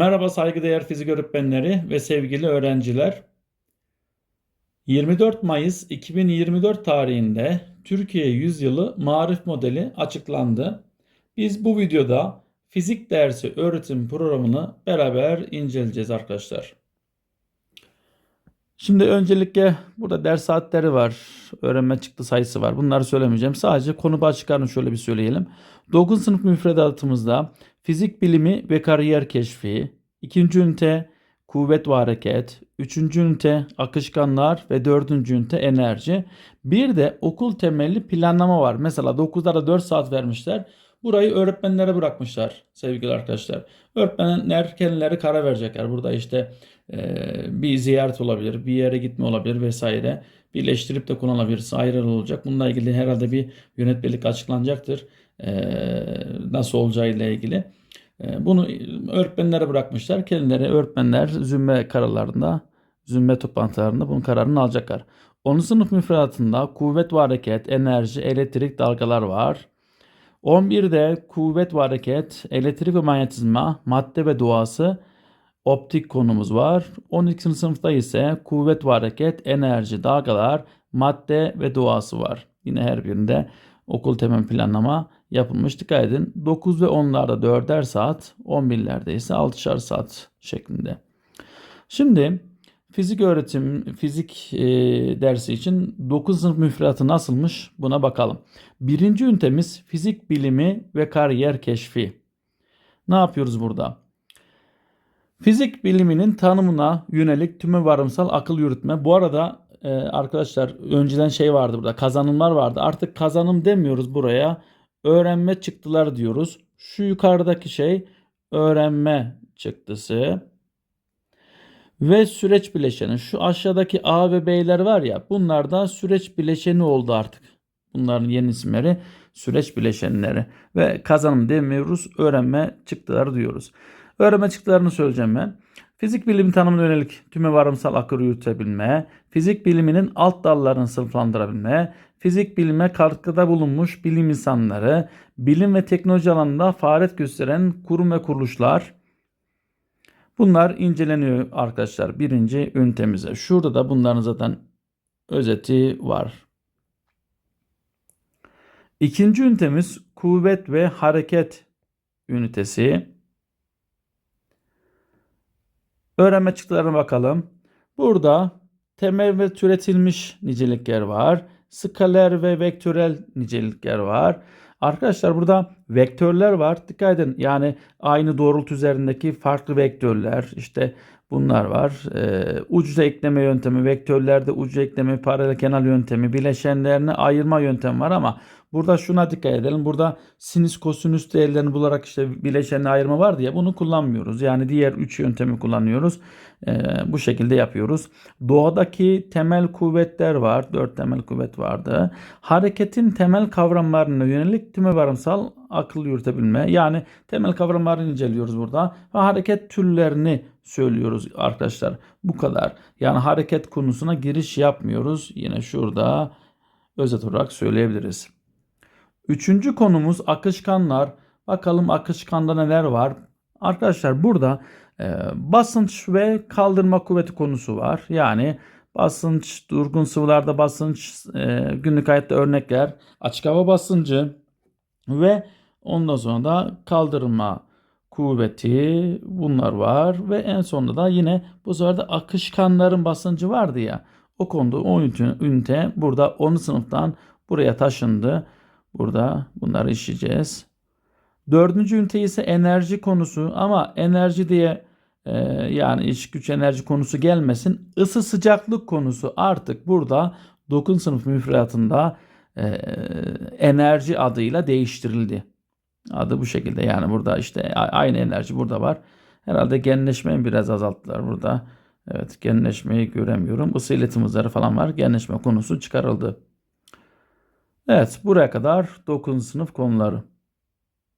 Merhaba saygıdeğer fizik öğretmenleri ve sevgili öğrenciler. 24 Mayıs 2024 tarihinde Türkiye Yüzyılı Marif Modeli açıklandı. Biz bu videoda fizik dersi öğretim programını beraber inceleyeceğiz arkadaşlar. Şimdi öncelikle burada ders saatleri var, öğrenme çıktı sayısı var. Bunları söylemeyeceğim. Sadece konu başlıklarını şöyle bir söyleyelim. 9. sınıf müfredatımızda fizik bilimi ve kariyer keşfi, ikinci ünite kuvvet ve hareket, üçüncü ünite akışkanlar ve dördüncü ünite enerji. Bir de okul temelli planlama var. Mesela 9'da da 4 saat vermişler. Burayı öğretmenlere bırakmışlar sevgili arkadaşlar. Öğretmenler kendileri karar verecekler. Burada işte e, bir ziyaret olabilir, bir yere gitme olabilir vesaire. Birleştirip de kullanılabilir, ayrı olacak. Bununla ilgili herhalde bir yönetmelik açıklanacaktır. E, nasıl olacağıyla ilgili. E, bunu öğretmenlere bırakmışlar. Kendileri öğretmenler zümme kararlarında, zümme toplantılarında bunun kararını alacaklar. 10. sınıf müfredatında kuvvet ve hareket, enerji, elektrik, dalgalar var. 11'de kuvvet ve hareket, elektrik ve manyetizma, madde ve doğası, optik konumuz var. 12. sınıfta ise kuvvet ve hareket, enerji, dalgalar, madde ve doğası var. Yine her birinde okul temel planlama yapılmış. Dikkat edin 9 ve 10'larda 4'er saat, 11'lerde ise 6'şar saat şeklinde. Şimdi fizik öğretim, fizik e, dersi için 9 sınıf müfredatı nasılmış buna bakalım. Birinci ünitemiz fizik bilimi ve kariyer keşfi. Ne yapıyoruz burada? Fizik biliminin tanımına yönelik tümü varımsal akıl yürütme. Bu arada e, arkadaşlar önceden şey vardı burada kazanımlar vardı. Artık kazanım demiyoruz buraya. Öğrenme çıktılar diyoruz. Şu yukarıdaki şey öğrenme çıktısı. Ve süreç bileşeni. Şu aşağıdaki A ve B'ler var ya bunlar da süreç bileşeni oldu artık. Bunların yeni isimleri süreç bileşenleri. Ve kazanım demiyoruz öğrenme çıktıları diyoruz. Öğrenme çıktılarını söyleyeceğim ben. Fizik bilimi tanımına yönelik tüme varımsal akıl yürütebilme, fizik biliminin alt dallarını sınıflandırabilme, fizik bilime katkıda bulunmuş bilim insanları, bilim ve teknoloji alanında faaliyet gösteren kurum ve kuruluşlar, Bunlar inceleniyor arkadaşlar birinci ünitemize. Şurada da bunların zaten özeti var. İkinci ünitemiz kuvvet ve hareket ünitesi. Öğrenme çıktılarına bakalım. Burada temel ve türetilmiş nicelikler var. Skaler ve vektörel nicelikler var. Arkadaşlar burada vektörler var. Dikkat edin yani aynı doğrultu üzerindeki farklı vektörler işte bunlar var. Ee, ucu ekleme yöntemi, vektörlerde ucu ekleme, paralel kenar yöntemi, bileşenlerini ayırma yöntemi var ama burada şuna dikkat edelim. Burada sinüs kosinüs değerlerini bularak işte bileşenini ayırma var diye bunu kullanmıyoruz. Yani diğer üç yöntemi kullanıyoruz. Ee, bu şekilde yapıyoruz. Doğadaki temel kuvvetler var. Dört temel kuvvet vardı. Hareketin temel kavramlarına yönelik tüme varımsal akıl yürütebilme. Yani temel kavramları inceliyoruz burada. Ve hareket türlerini söylüyoruz arkadaşlar. Bu kadar. Yani hareket konusuna giriş yapmıyoruz. Yine şurada özet olarak söyleyebiliriz. Üçüncü konumuz akışkanlar. Bakalım akışkanda neler var? Arkadaşlar burada e, basınç ve kaldırma kuvveti konusu var. Yani basınç, durgun sıvılarda basınç, e, günlük hayatta örnekler, açık hava basıncı ve ondan sonra da kaldırma kuvveti bunlar var ve en sonunda da yine bu sefer de akışkanların basıncı vardı ya o konuda o ünite burada 10. sınıftan buraya taşındı. Burada bunları işleyeceğiz. Dördüncü ünite ise enerji konusu ama enerji diye e, yani iş güç enerji konusu gelmesin. Isı sıcaklık konusu artık burada 9. sınıf müfredatında e, enerji adıyla değiştirildi. Adı bu şekilde yani burada işte aynı enerji burada var. Herhalde genleşmeyi biraz azalttılar burada. Evet genleşmeyi göremiyorum. Isı iletim hızları falan var. Genleşme konusu çıkarıldı. Evet buraya kadar 9. sınıf konuları.